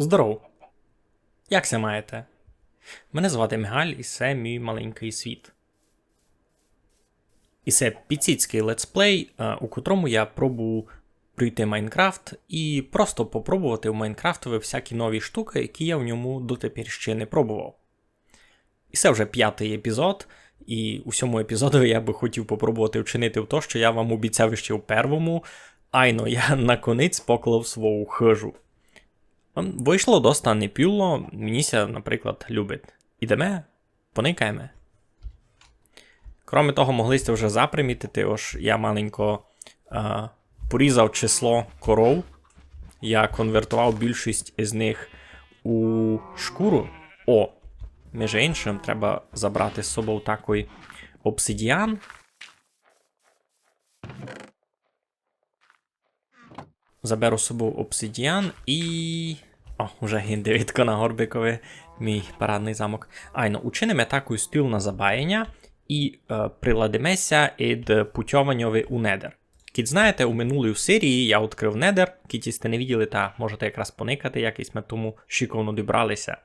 Здоров! Як се маєте? Мене звати Мигаль, і це мій маленький світ. І це підсіцький летсплей, е, у котрому я пробую пройти Майнкрафт і просто попробувати в Майнкрафтові всякі нові штуки, які я в ньому дотепер ще не пробував. І це вже п'ятий епізод, і у цьому епізоду я би хотів попробувати вчинити в що я вам обіцяв ще в первому. Айно, я наконець поклав свою хижу. Ем, Вийшло доста непюло, мені наприклад, любить. Ідеме, поникаємо. Кроме того, могли сте вже запримітити, ось я маленько е, порізав число коров. Я конвертував більшість із них у шкуру. О, між іншим, треба забрати з собою такий обсидіан. Заберу з собою обсидіан і. О, вже гіндевітко на Горбикові, мій парадний замок. Айно, учинимо таку стіл на забаяння і е, приладимося ід путьованньові у недер. Кіт знаєте, у минулій серії я відкрив недер, кіті сте не виділи, та можете якраз поникати, якось ми тому шиковно добралися.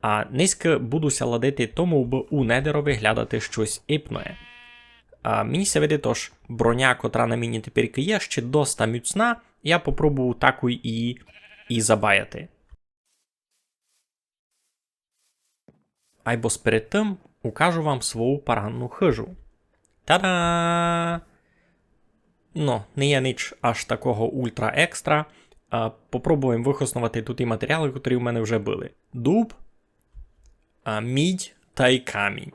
А низько будуся ладити тому, бо у недерові глядати щось іпноє. А, мені се види тож броня, котра на мені тепер є, ще доста міцна, я попробую таку і, і забаяти. Айбо перед тим укажу вам свою паранну хижу. Та-да! Ну, не є ніч аж такого ультра екстра. Попробуємо вихоснувати тут і матеріали, котрі в мене вже були: дуб, мідь та й камінь.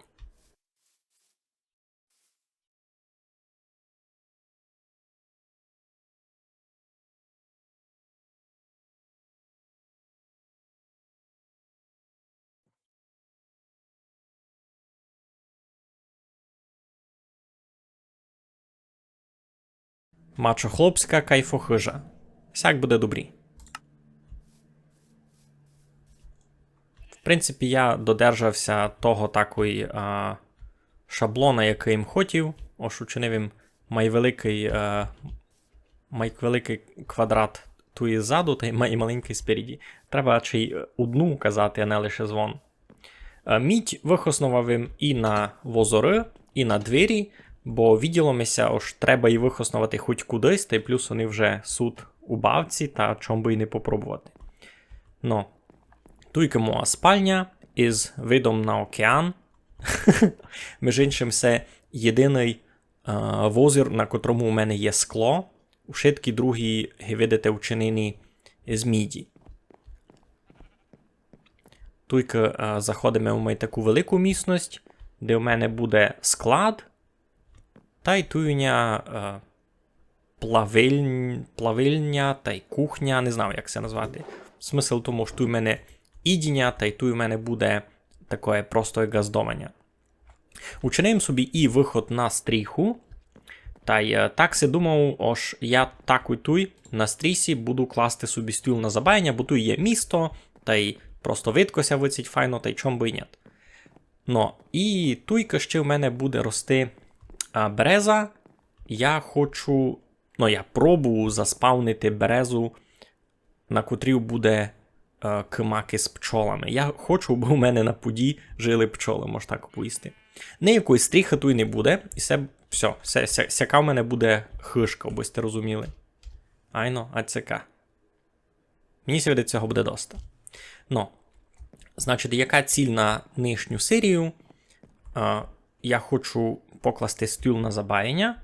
Мачо хлопська кайфохижа. Сяк буде добрі. В принципі, я додержався того такої а, шаблона, який їм хотів. Ось учинив їм майвеликий, а, майвеликий квадрат туї ззаду, та й маленький спереді. Треба чи й одну казати, а не лише звон. Мідь вихоснував їм і на возори, і на двері. Бо відділомися, ось треба і вихоснувати хоч кудись, та й плюс вони вже суд у бавці, та чом би і не попробувати. Ну, туйка моя спальня із видом на океан. Між іншим, це єдиний е, возір, на котрому у мене є скло. У шитки другі, видите, вчинені з міді. Туйка е, заходимо в мою таку велику місність, де у мене буде склад. Та й туйня е, плавильня, плавильня та й кухня, не знаю, як це назвати. Смисл тому, що тут в мене ідіння, та й тут в мене буде таке просто газдовання. Учинимо собі і виход на стріху. Та й е, так си думав, ось я так і туй на стрісі буду класти собі стіл на забаяння, бо тут є місто, та й просто видкося виціть файно, та й чом би й нет. Ну, і туйка ще в мене буде рости а береза. Я хочу. Ну, я пробую заспавнити березу, на котрій буде е, кимаки з пчолами. Я хочу, бо у мене на пуді жили пчоли, можна так поїсти. Ніякої стріхи тут не буде, і це все, все, ся, сяка в мене буде хишка, бо сте розуміли. Айно, АЦК. Мені сьогодні цього буде доста. Ну, значить, яка ціль на нижню серію? Е, я хочу покласти стіл на забаяння.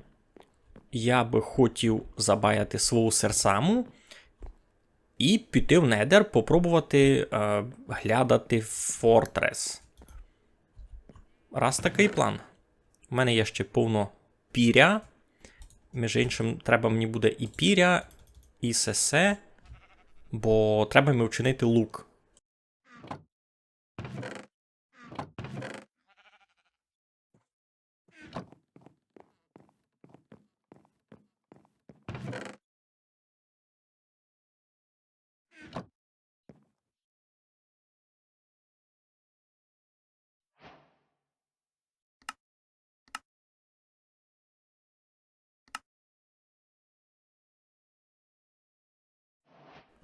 Я би хотів забаяти свою серсаму. І піти в недер, попробувати е, глядати Фортрес. Раз такий план. У мене є ще повно піря. Між іншим, треба мені буде і піря, і сесе, бо треба мені вчинити лук.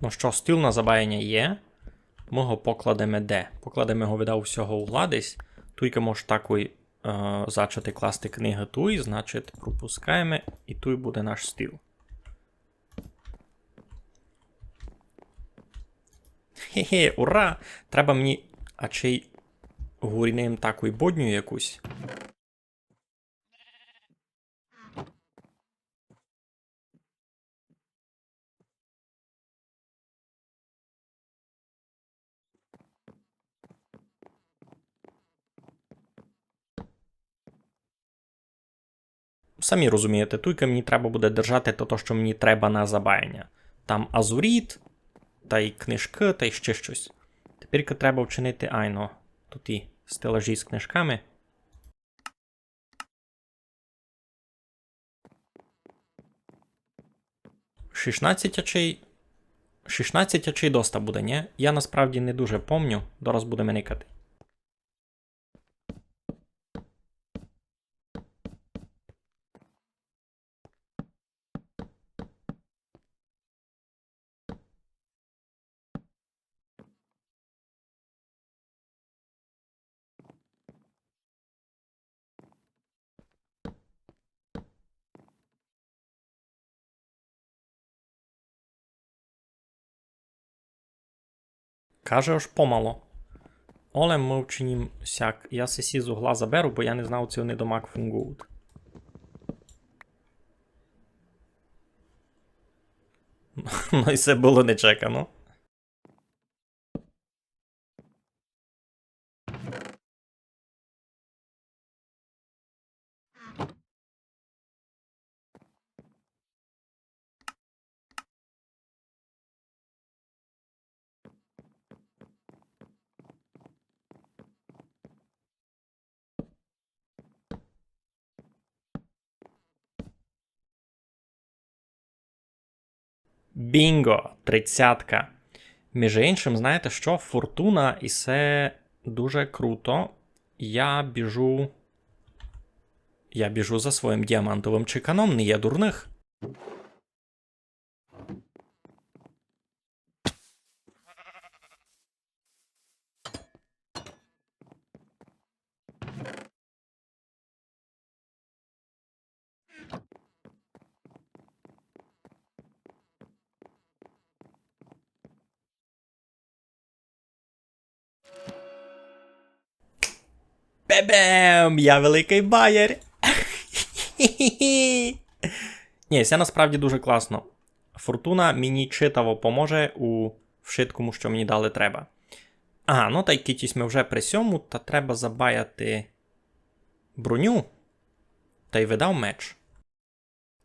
Ну що, стіл на забаяння є. Ми його покладемо де? Покладемо його видав всього угла десь. Туйка може такий е, зачати класти книги туй, значить пропускаємо, і туй буде наш стіл. Хе-хе, ура! Треба мені. А чи й гуріним таку й бодню якусь. Самі розумієте, туйка мені треба буде держати то, що мені треба на забаяння. Там азуріт, та й книжки, та й ще щось. Тепер треба вчинити айно. Тут і стелажі з книжками. Шістнадцять очей. 16 очей доста буде, ні? Я насправді не дуже помню, дораз будемо никати. Каже аж помало. Оле ми вчинім сяк. Я сесі з угла заберу, бо я не знав, цього вони домак фунгують. Ну і це було нечекано. Бінго! Тридцятка. Між іншим, знаєте що? Фортуна і це дуже круто. Я біжу. Я біжу за своїм діамантовим чеканом, не є дурних. Бебем! Я великий байер! Ні, це насправді дуже класно. Фортуна мені читаво поможе у вшиткому, що мені дали треба. Ага, ну та й кітісь ми вже при сьому, та треба забаяти броню. Та й видав меч.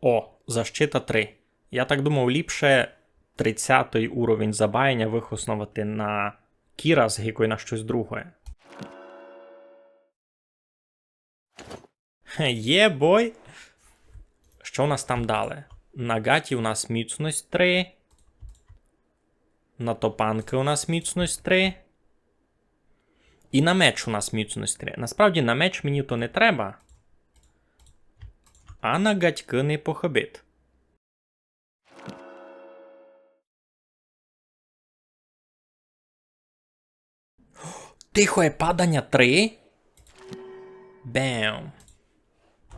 О, защита 3. Я так думав, ліпше 30 уровень забаяння вихоснувати на Кіра з гікою на щось друге. Є бой. Що у нас там дали? На гаті у нас міцність 3. На топанки у нас міцність 3. І на меч у нас міцність 3. Насправді на меч мені то не треба. А на гатьки не похибит. Тихое падання 3. Бем.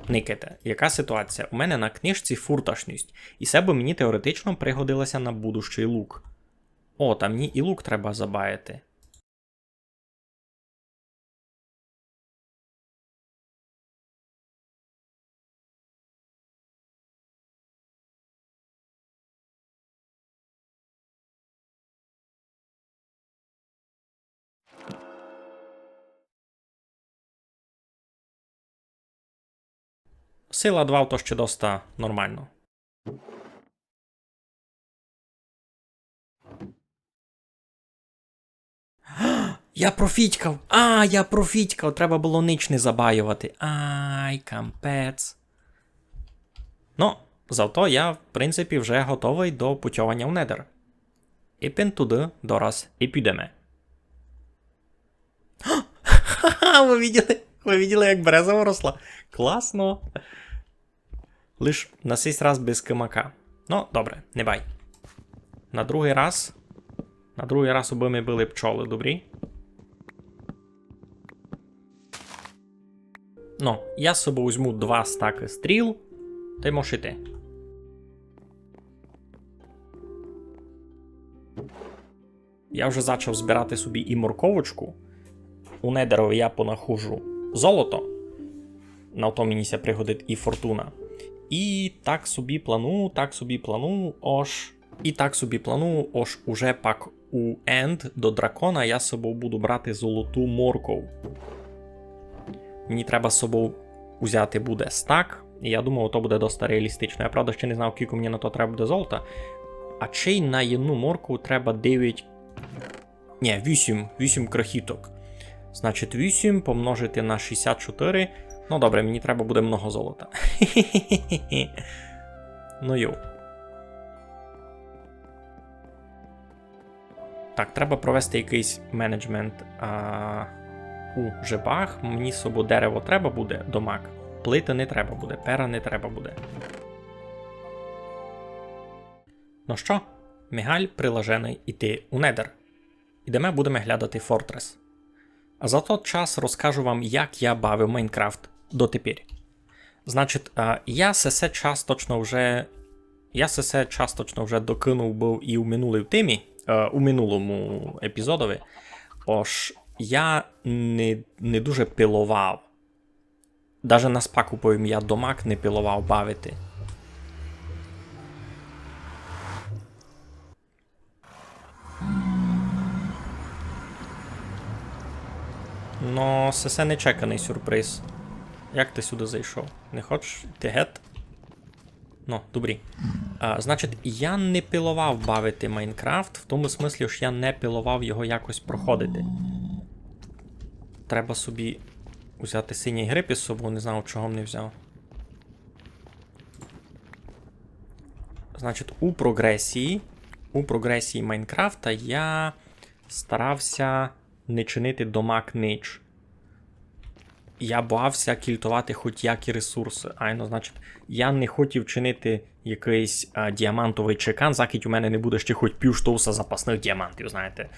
Никите, яка ситуація? У мене на книжці фурташність, і це би мені теоретично пригодилося на будущий лук. О, там мені і лук треба забаяти. Сила 2 то ще доста нормально. Я профітькав! А, я профітькав! Треба було нич не забаювати. Ай, кампець. Ну, зато я, в принципі, вже готовий до путьовання в недер. Іпен туди дораз і підемо. Ха-ха, ви виділи, ви виділи, як береза виросла? Класно. Лиш на цей раз без кимака. Ну, добре, не бай. На другий раз На другий раз аби ми були пчоли, добрі? Ну, я з собою візьму два стаки стріл, та й можеш іти. Я вже почав збирати собі і морковочку. У недерові я понахожу золото. На то мені ся пригодить і фортуна. І так собі плану, так собі плану, ож. І так собі плану, ож уже пак у енд до дракона я собою буду брати золоту морков. Мені треба з собою взяти буде стак, і я думав, то буде досить реалістично. Я правда ще не знав, скільки мені на то треба буде золота. А чи й на одну морку треба 9. Ні, 8, 8 крохіток. Значить, 8 помножити на 64. Ну добре, мені треба буде много золота. ну йоу. Так, треба провести якийсь менеджмент а, у жебах. Мені з собою дерево треба буде, домак. Плити не треба буде, пера не треба буде. Ну що, Мігаль прилажений іти у недер. Ідемо будемо глядати Фортрес. А за той час розкажу вам, як я бавив Майнкрафт дотепер. Значить, я сесе часточно вже. Я сесе часточно вже докинув був і у минулій темі, у минулому епізодові. Ож я не, не дуже пилував. Даже на спаку по ім'я Домак не пилував бавити. Но сесе нечеканий сюрприз. Як ти сюди зайшов? Не хочеш ти гет? Ну, добрі. А, значить, я не пилував бавити Майнкрафт, в тому смислі, що я не пилував його якось проходити. Треба собі взяти синій гриб із собою, не знав, чого не взяв. Значить, у прогресії. У прогресії Майнкрафта я старався не чинити домак нич. Я боявся кільтувати хоч які ресурси. Айно, значить, я не хотів чинити якийсь а, діамантовий чекан, закить у мене не буде ще хоч півштовса запасних діамантів, знаєте.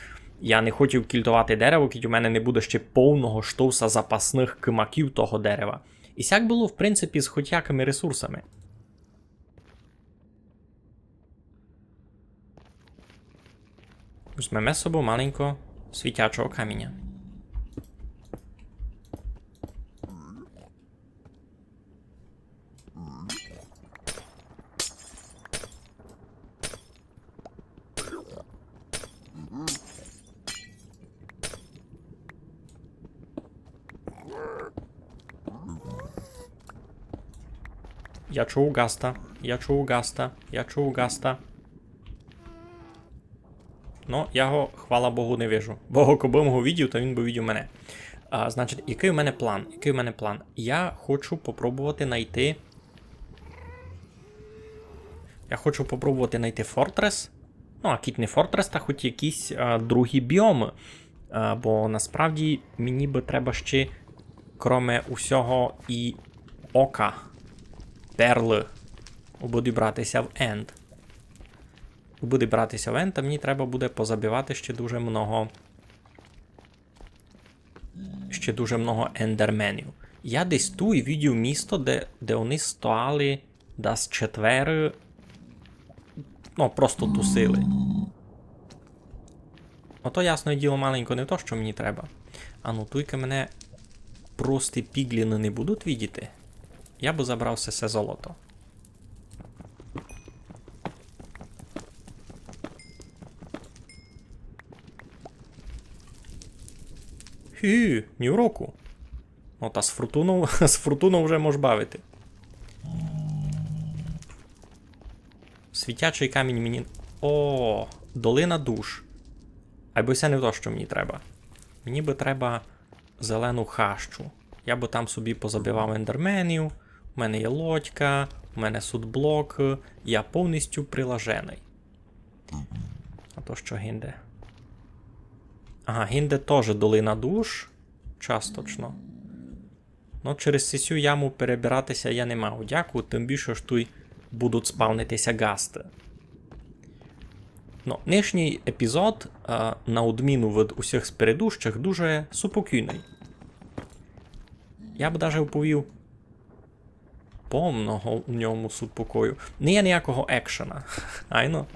Я не хотів кільтувати дерево, кіть у мене не буде ще повного штовса запасних кимаків того дерева. І сяк було, в принципі, з хоч якими ресурсами. Візьмемо з собою маленького світячого каміння. Я чув Гаста, я чув Гаста, я чув Гаста. Ну, я його, хвала Богу, не вижу. Бо коби його видів, то він би видів мене. А, Значить, який у мене план? Який у мене план? Я хочу попробувати знайти. Я хочу попробувати знайти Фортрес. Ну, а кіт не Фортрес, та хоч якісь а, другі біоми. А, бо насправді мені би треба ще, кроме усього, і ока. Перли. Буде братися в Енд. Буде братися в Енд, а мені треба буде позабивати ще дуже много. Ще дуже много ендерменів. Я десь ту і відів місто, де, де вони стояли десь четвери. Ну, просто тусили. Ото, ясне діло, маленько, не то, що мені треба. А ну туйка мене прості пігліни не будуть відіти. Я би забрав все це золото. Хі, ні уроку. Ну та з фортуну, з фортуну вже можеш бавити. Світячий камінь мені. О, долина душ. Або це не то, що мені треба. Мені би треба зелену хащу. Я би там собі позабивав ендерменів. У мене є лодька, у мене судблок, я повністю прилажений. А то що гінде? Ага, гінде теж долина душ. Часточно. Ну, через цю яму перебиратися я не мав. Дякую, тим більше ж тут будуть спавнитися гасти. Ну, нинішній епізод, е, на відміну від усіх спередущих, дуже супокійний. Я б даже оповів повного у ньому супокою. Не є ніякого екшена. Айно.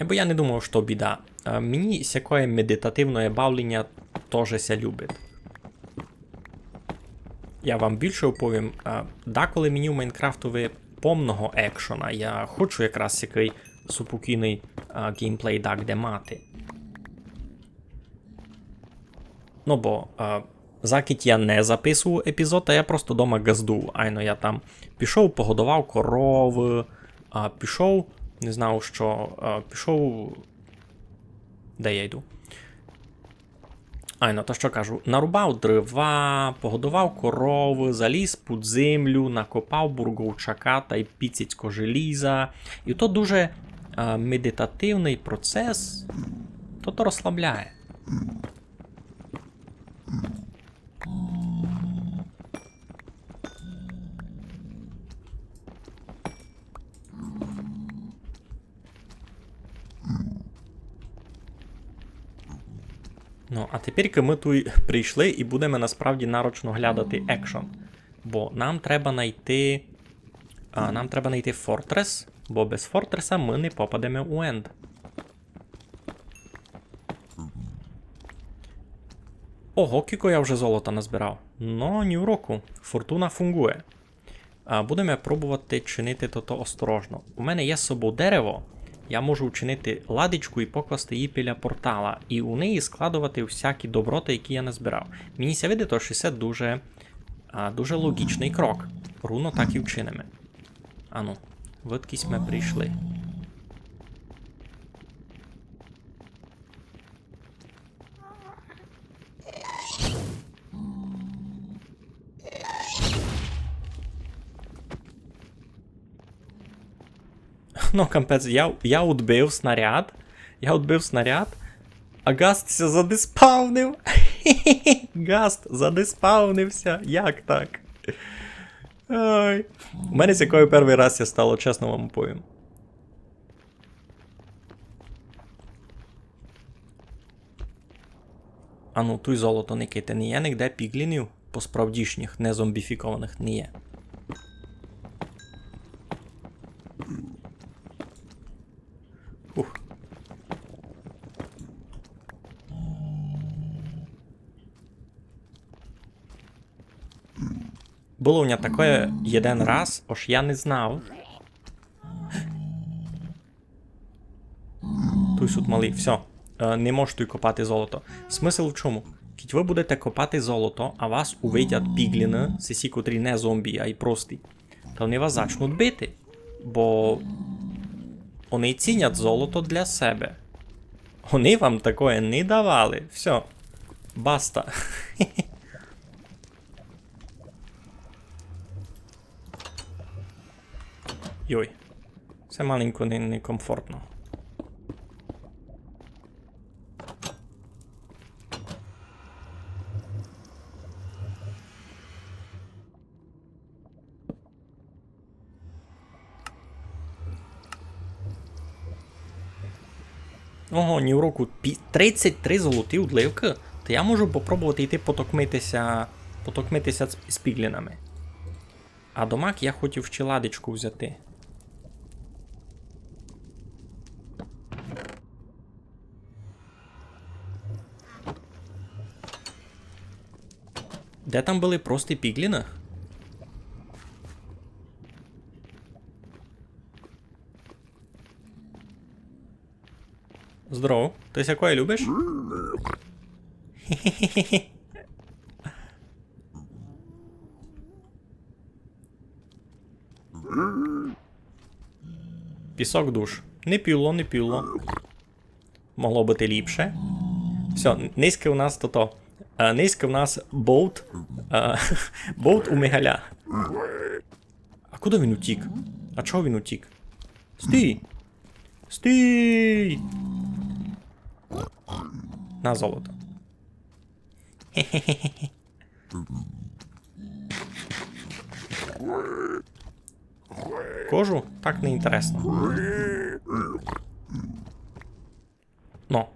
Е, Бо я не думав, що біда. Мені сякое медитативне бавлення теж ся любить. Я вам більше оповім. Деколи мені в Майнкрафтові повного екшона. Я хочу якраз який геймплей так де мати. Ну бо закить я не записував епізод, а я просто дома газду. Айно я там пішов, погодував корови, а пішов, не знав, що. е, пішов. Де я йду? Айно, то що кажу, нарубав дрова, погодував корови, заліз під землю, накопав бурговчака та й піцицько желіза. І то дуже медитативний процес, то то розслабляє. Ну, а тепер ми тут прийшли і будемо насправді нарочно глядати екшон. Бо нам треба знайти. А, нам треба знайти Фортрес, бо без Фортреса ми не попадемо у Енд. Ого, кіко я вже золота назбирав. Ну, ні в року. Фортуна фунгує. А, будемо пробувати чинити то осторожно. У мене є з собою дерево. Я можу вчинити ладичку і покласти її біля портала, і у неї складувати всякі доброти, які я назбирав. Мені ся видить, що це дуже, а, дуже логічний крок. Руно так і вчинимо. Ану, видкісь ми прийшли. Ну, капець, я, я утбив снаряд. Я утбив снаряд, а Гаст ся задиспавнив. Гаст задиспавнився. Як так? Ой. У мене з якою перший раз я стало, чесно вам повім. А ну, туй золото не ките, не є нігде піглінів по справдішніх, не зомбіфікованих, не є. Ух. Було у мене таке один раз, ож я не знав. Туй суд малий, все. Не можеш копати золото. Смисл в чому? Кіть ви будете копати золото, а вас увидять пігліни, сесі, котрі не зомбі, а й прості, то вони вас зачнуть бити. Бо вони цінять золото для себе. Вони вам такое не давали. Все. Баста. Йой. Це маленько не- некомфортно. Ого, ні в року 33 золоті удливки. То я можу попробувати йти потокмитися, потокмитися з, піглінами. А до мак я хотів ще ладичку взяти. Де там були прості пігліни? Здорово. Ти сякої любиш? Пісок душ. Не піло, не піло. Могло бути ліпше. Все, низьке у нас то-то. Е, Низьке у нас болт. е, Болт у Мегаля. А куди він утік? А чого він утік? Стій! Стій! На золото. Хе-хе-хе. Кожу так не інтересно. Ну,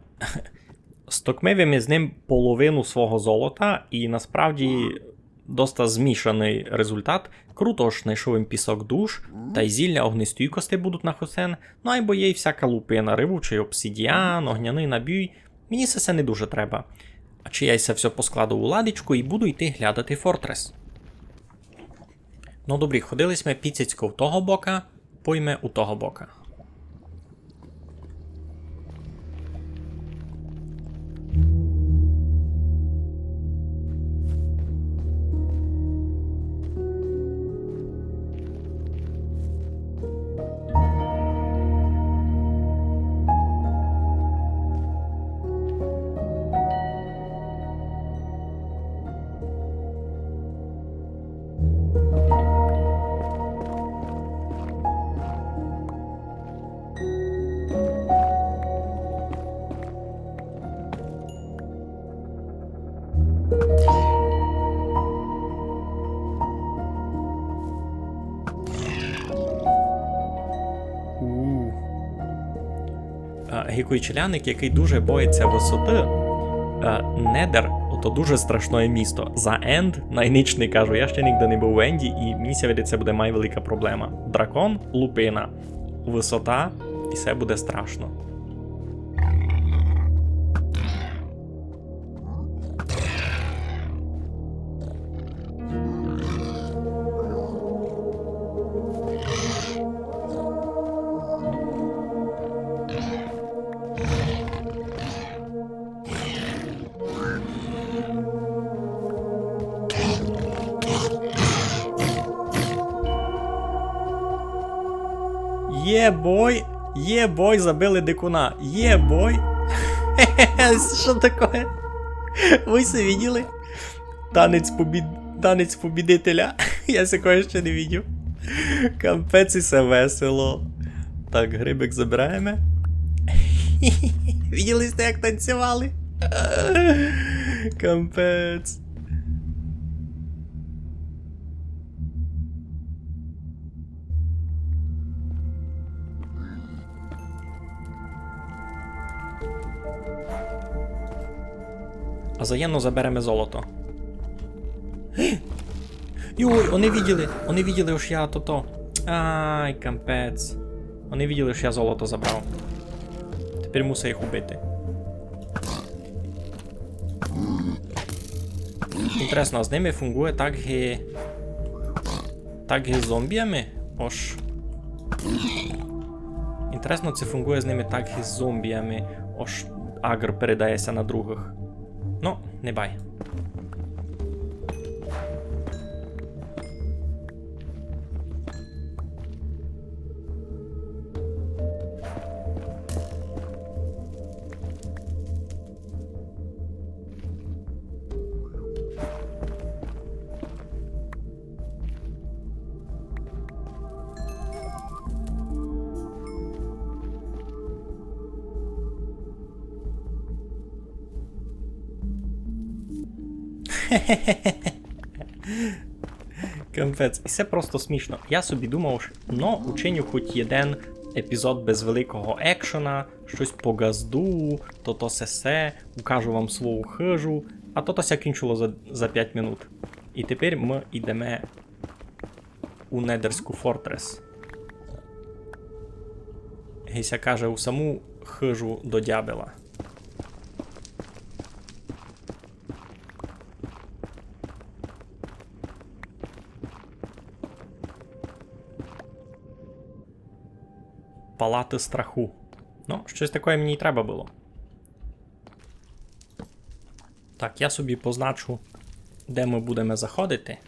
стокмив ми з ним половину свого золота, і насправді доста змішаний результат. Круто ж знайшов їм пісок душ, та й зілля огнестійкості будуть на хосен, ну або є й всяка лупина, ривучий обсидіан, огняний набій. Мені це все не дуже треба. А чи я це все поскладу у ладичку і буду йти глядати Фортрес. Ну добрі, ходились ми піцяцько в того бока, пойме у того бока. Гікойчеляник, який дуже боїться висоти. Е, Недер, ото дуже страшне місто. За Енд, найничний кажу, я ще ніде не був в Енді, і мені це буде найвелика проблема. Дракон, лупина, висота, і все буде страшно. Є бой, забили дикуна. Є бой. Що таке? Ви це виділи? Танець побід... Танець побідителя. Я такого ще не видів. Кампець і все весело. Так, грибик забираємо. Виділи як танцювали? Кампець. А заємно заберемо золото. Йой, вони виділи, вони виділи, що я то-то. Ай, кампець. Вони виділи, що я золото забрав. Тепер мусив їх убити. Інтересно, а з ними фунгує так гі... Так гі зомбіями? Ош. Інтересно, це фунгує з ними так гі зомбіями. Ош агр передається на других. Ну, не бай. Кампець. І це просто смішно. Я собі думав, що ну, учиню хоч один епізод без великого екшена, щось по газду, то-то сесе, укажу вам свою хижу, а то-то ся кінчило за, за 5 минут. І тепер ми йдемо у Недерську Фортрес. Гейся каже у саму хижу до дябела. Палати страху. Ну, щось таке мені й треба було. Так, я собі позначу, де ми будемо заходити.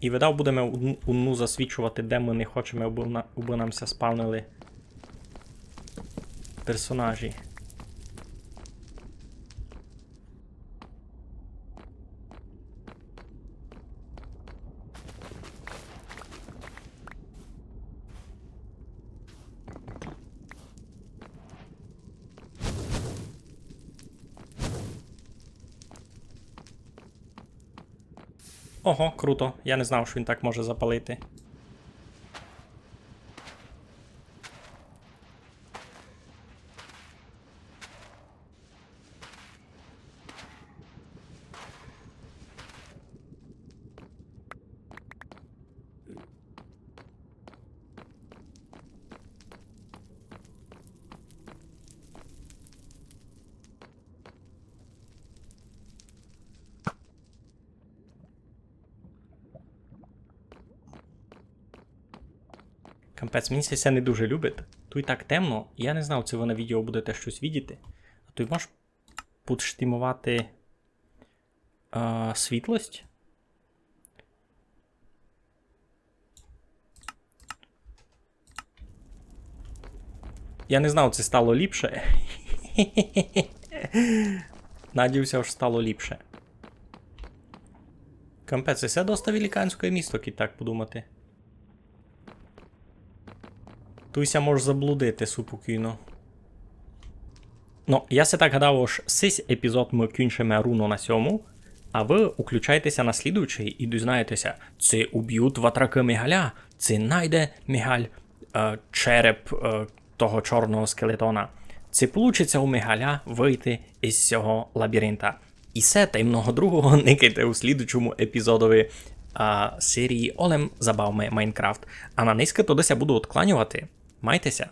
І видав будемо уну засвідчувати, де ми не хочемо, аби нам спавнили персонажі. Ого, круто. Я не знав, що він так може запалити. Кампець, мені це не дуже любить. Тут і так темно, я не знав, чи ви на відео будете щось відіти. А ти можеш підштимувати е, світлость? Я не знав, це стало ліпше. Надіюся, що стало ліпше. Кампець, це все досить великанське місто, кіть так подумати. Туйся може заблудити супокійно. Ну, я се так гадав, що цей епізод ми кінчимо руно на сьому, а ви уключайтеся на слідуючий і дізнаєтеся, це уб'ють ватраки Мігаля, це найде Мігаль е, череп е, того чорного скелетона. Це получиться у Мігаля вийти із цього лабіринта. І все та й много другого никайте у слідучому епізодові а, серії Олем Забавми Майнкрафт. А на низьке то буду откланювати. Майтеся!